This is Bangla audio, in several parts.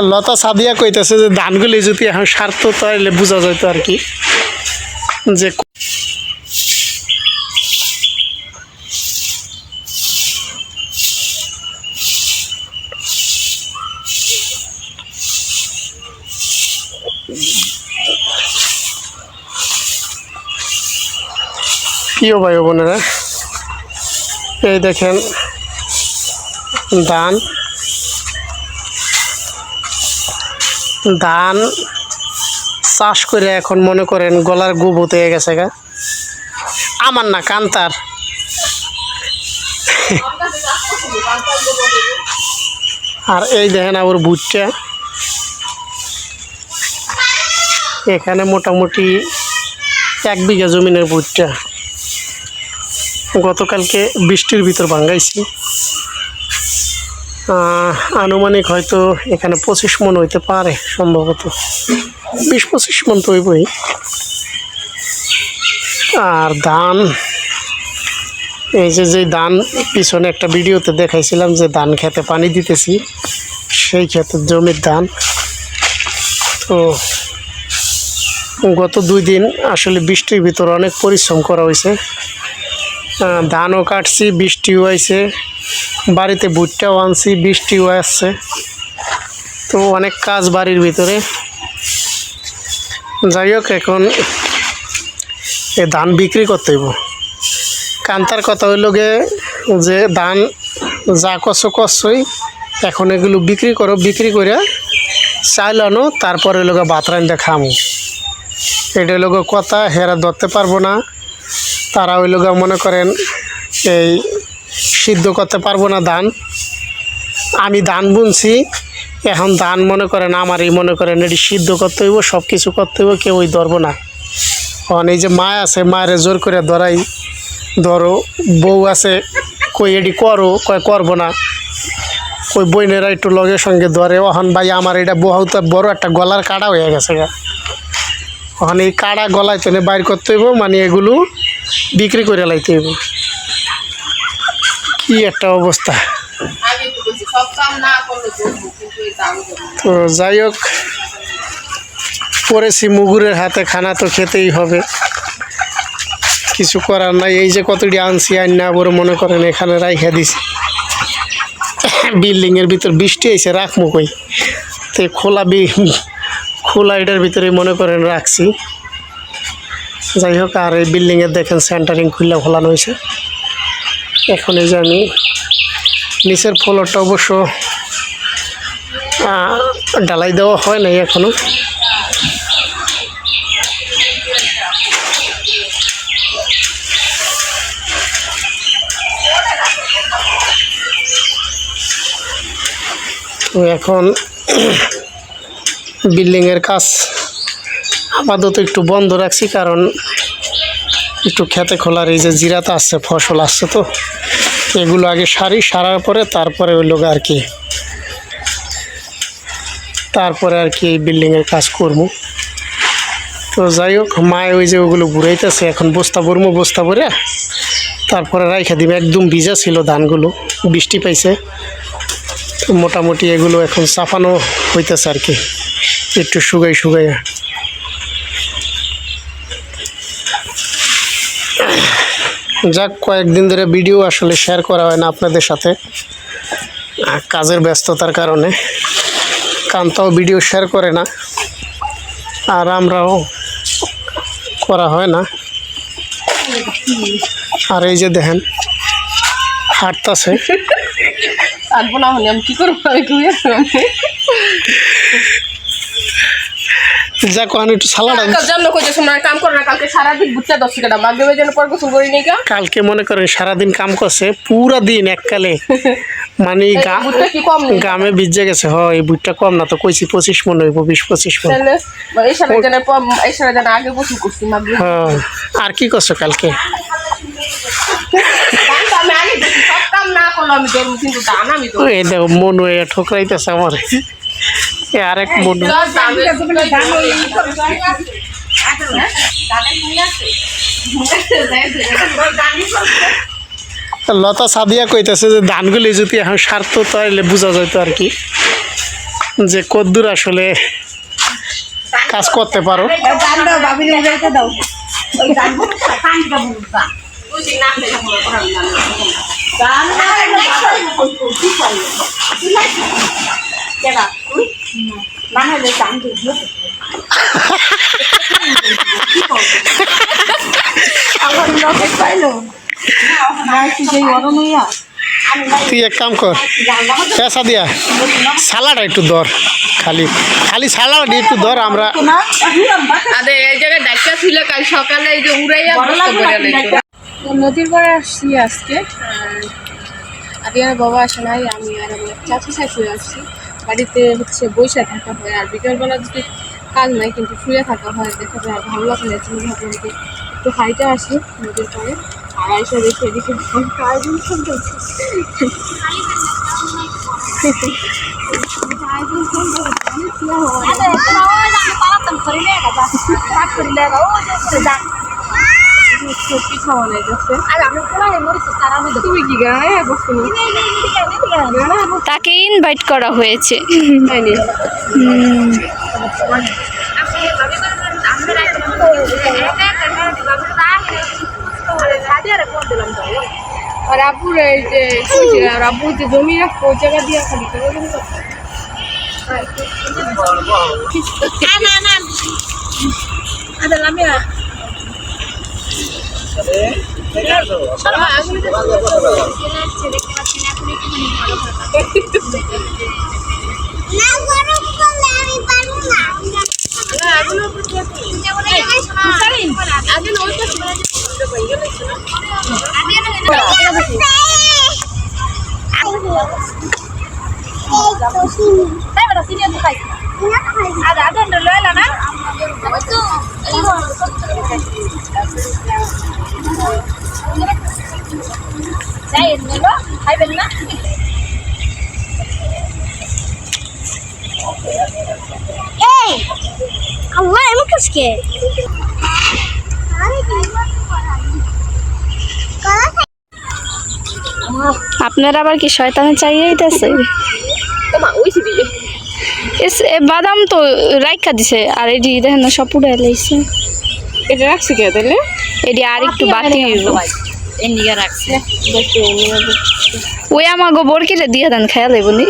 লতা সাদিয়া কইতেছে যে ধানগুলি যদি এখন সারতো তাহলে বোঝা যেত আর কি। যে প্রিয় ভাই বোনেরা? এই দেখেন ধান। ধান চাষ করে এখন মনে করেন গলার গোবত হয়ে গেছে গা। আমার না কান্তার। আর এই দেখেন আবার ভুট্টা এখানে মোটামুটি এক বিঘা জমিনের ভুট্টা গতকালকে বৃষ্টির ভিতর ভাঙ্গাইছি। আনুমানিক হয়তো এখানে পঁচিশ মন হইতে পারে সম্ভবত। বিশ পঁচিশ মন তো হইবই। আর ধান, এই যে যে ধান, পিছনে একটা ভিডিওতে দেখাইছিলাম যে ধান খেতে পানি দিতেছি, সেই ক্ষেতের জমির ধান। তো গত দুই দিন আসলে বৃষ্টির ভিতরে অনেক পরিশ্রম করা হয়েছে ধানও কাটছি, বৃষ্টিও আইছে। বাড়িতে ভুট্টাও আনছি, বৃষ্টিও আসছে। তো অনেক কাজ বাড়ির ভিতরে। যাই হোক, এখন এ ধান বিক্রি করতে হইব। কান্তার কথা হইল গে যে, ধান যা কষ্ট কষ্টই এখন এগুলো বিক্রি করো, বিক্রি করে চাইল আনো, তারপরে গে ভাত রান্ধে খামো। এটা হইল কথা, হেরা ধরতে পারব না। তারা ওই গে মনে করেন এই সিদ্ধ করতে পারব না ধান আমি ধান বুনছি, এখন ধান মনে করেন আমারই মনে করেন এটি সিদ্ধ করতে হইব সব কিছু করতে হইব কেউ ওই ধরবো না। কারণ এই যে মা আছে, মায়ের জোর করে ধরাই, ধরো, বউ আছে, কই এটি করো কয় করব না। কই বইনেরা একটু লগের সঙ্গে ধরে ওখান ভাই আমার এটা বহুত বড় একটা গলার কাটা হয়ে গেছে গা। ওখানে এই কাটা গলায় টেনে বাইর করতে হইব মানে এগুলো বিক্রি করে লাইতে হইব। কি একটা অবস্থা। তো যাই হোক পড়েছি মুগুরের হাতে খানা তো খেতেই হবে। কিছু করার নাই এই যে কতটি আনছি আইন না বড় মনে করেন এখানে রাইখা দিছি। বিল্ডিংয়ের ভিতর বৃষ্টি এসে রাখব কই? তো খোলা বি খোলা এটার ভিতরে মনে করেন রাখছি। যাই হোক, আর এই বিল্ডিংয়ের দেখেন সেন্টারিং খুললে খোলানো হয়েছে। এখন এই যে আমি নিচের ফ্লোরটা অবশ্য ঢালাই দেওয়া হয় নাই এখনও। তো এখন বিল্ডিংয়ের কাজ আপাতত একটু বন্ধ রাখছি, কারণ একটু খেতে খোলার এই যে জিরাতে আসছে, ফসল আসছে তো। এগুলো আগে সারি, সারার পরে তারপরে ওই লোক আর কি, তারপরে আর কি এই বিল্ডিংয়ের কাজ করব। তো যাই হোক, মায়ে ওই যে ওগুলো ঘুরাইতেছে, এখন বস্তা ভরবো বস্তা ভরে তারপরে রাইখা দিবে। একদম ভিজা ছিল ধানগুলো, বৃষ্টি পাইছে। তো মোটামুটি এগুলো এখন চাপানো হইতেছে আর কি, একটু শুকাই শুকাইয়া যাক, কয়েকদিন ধরে ভিডিও আসলে শেয়ার করা হয় না আপনাদের সাথে। কাজের ব্যস্ততার কারণে। কান্তাও ভিডিও শেয়ার করে না। আর আমরাও করা হয় না। আর এই যে দেখেন, হাঁটতাছে। থাকব না হলে আমি কি করব? আমি আমি একটু সালাড কাম করো না কালকে দশ টাকা বাদ দেবে জন্য পর গোসল করি নি কালকে মনে করেন সারাদিন কাম করছে পুরা দিন এককালে। মানে গামে ভিজে গেছে হ এই বুটটা কম না তো কইছি পঁচিশ মন হইব বিশ পঁচিশ মন। হ্যাঁ আর কি করছ কালকে? মন ঠোকরাইতেছে আমার। আরেক মন লতা সাদিয়া কইতেছে যে ধানগুলি যদি এখন সারতো তাহলে বোঝা যেত আর কি যে কদ্দুর আসলে কাজ করতে পারো দাও তুই এক কাম কর পেশা দিয়া সালাড একটু ধর খালি খালি সালাড একটু ধর আমরা আরে এই জায়গায় ডাক্তার ছিল কাল সকালে এই যে উড়াইয়া। নদীর পাড়ে আসছি আজকে। আদি আর বাবা আসে নাই আমি আর আমার চাচি শাশুড়ি আসছি। বাড়িতে হচ্ছে বৈশা থাকা হয় আর বিকালবেলা যদি কাজ নাই কিন্তু শুয়ে থাকা হয়, দেখা যায় আর ভালো লাগে না জন্য ভাবলাম যে একটু হাইটে আসি নদীর পাড়ে আর এসে দেখে এদিকে আয়োজন বানাই যাচ্ছে তুমি কি গায়ে তাকে ইনভাইট করা হয়েছে। তাইনি আর আব্বুর এই যে আর আব্বু যে জমি রাখব ওই জায়গা দিয়ে খালি করে দেবো তো। আল্লাহ এমন কাজকে আপনার আবার কি শয়তানে চাইয়ে দিতেছে ওমা, ওই সিদিকে। এস এ বাদাম তো রাইখা দিছে আর এডি দেখেন সব উড়ে লাইছে এটা রাখছি কে তাহলে এডি আর একটু বাতি হইব। দেখতে নিয়ে যাব। ওই আমাগো বরকিরে দিয়ে দেন খেয়াল হইব নি?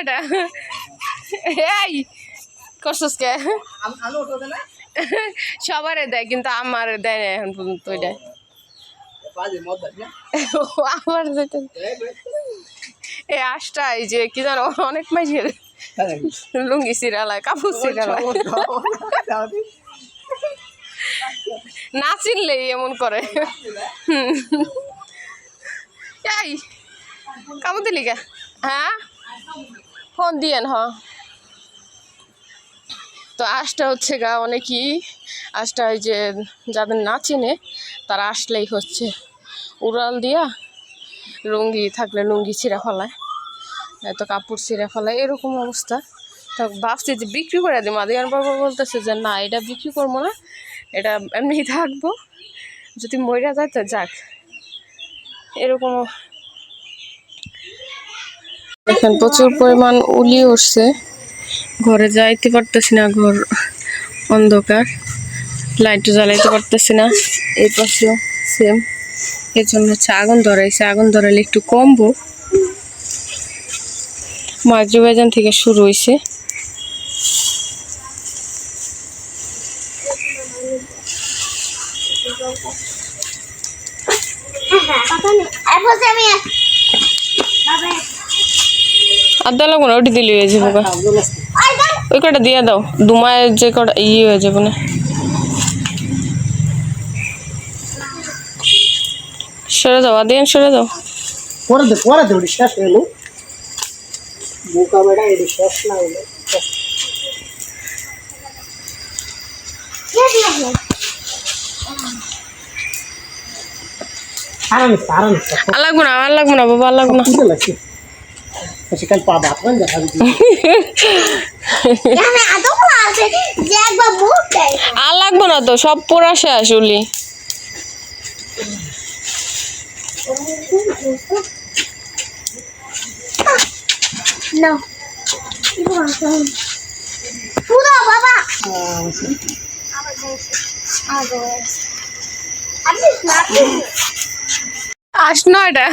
এটা। এই করছিস কে? সবারে দেয় কিন্তু আমার দেয় না এখন পর্যন্ত ওইটা। আমার যেতে এই আশটা এই যে কি জানো অনেক মাঝের লুঙ্গি সিরালায় কাপড় সিরালায়। না চিনলেই এমন করে। এই কামড় দিলি কে? হ্যাঁ? ফোন দিয়েন হ। তো আশটা হচ্ছে গা অনেকই আশটা ওই যে যাদের না চিনে তারা আসলেই হচ্ছে। উড়াল দিয়া লুঙ্গি থাকলে লুঙ্গি ছিঁড়া ফেলায় তো কাপড় ছিঁড়া ফেলায়, এরকম অবস্থা। তো ভাবছি যে বিক্রি করে দিই। মাদিয়ার বাবা বলতেছে যে, না, এটা বিক্রি করব না, এটা এমনি থাকব। যদি মইরা যায় তো যাক। এরকম এখন প্রচুর পরিমাণ উলি উঠছে। ঘরে যাইতে পারতেছি না, ঘর অন্ধকার। লাইট জ্বালাইতে পারতেছি না। এই পাশেও সেম এর জন্য হচ্ছে আগুন ধরাইছে। আগুন ধরাইলে একটু কমবো। মাগরিবাজান থেকে শুরু হয়েছে আদা লাগবো না ওটি দিলে হয়ে যাব ওই কটা দিয়ে দাও। দুমায়ের যে কটা ইয়ে হয়ে যাবে না। সরে দাও আদিয়ান সরে দাও পরে দে পরে দে ওটি শেষ হইল বোকা বেড়া এটি শেষ না হইল আর লাগবো না আর লাগবো না বাবা আর লাগবো না। সেখানে পা ভাত দেখা দেয়। আর লাগবো না তো সব পোড়া শেষ উলি। না। পুরো বাবা। নয়টা।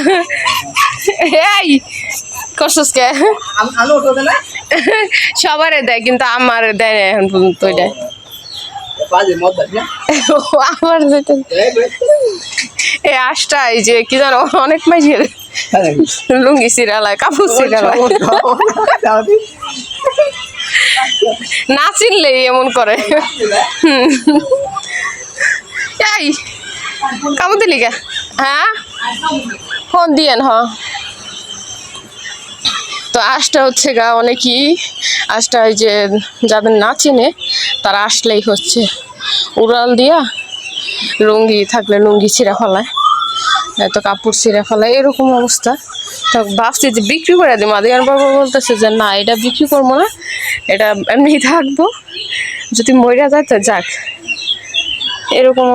এই করছস কে? সবারে দেয় কিন্তু আমার দেয় না এখন পর্যন্ত না আমার এই আশটা এই যে কি জানো অনেক মাঝের লুঙ্গি সিরালায় কাপড় সিরালায় না চিনলেই এমন করে। এই কামড় দিলি কে? হ্যাঁ? ফোন দিয়েন হ। তো আশটা হচ্ছে গা অনেকই আশটা এই যে যাদের না চিনে তারা আসলেই হচ্ছে। উড়াল দিয়া লুঙ্গি থাকলে লুঙ্গি ছিঁড়ে ফেলায় তো কাপড় ছিঁড়ে ফেলায়, এরকম অবস্থা। তো ভাবছি যে বিক্রি করে দিই। মাদিয়ান বাবা বলতেছে যে, না, এটা বিক্রি করব না, এটা এমনি থাকব। যদি মরিয়া যায় তো যাক। এরকম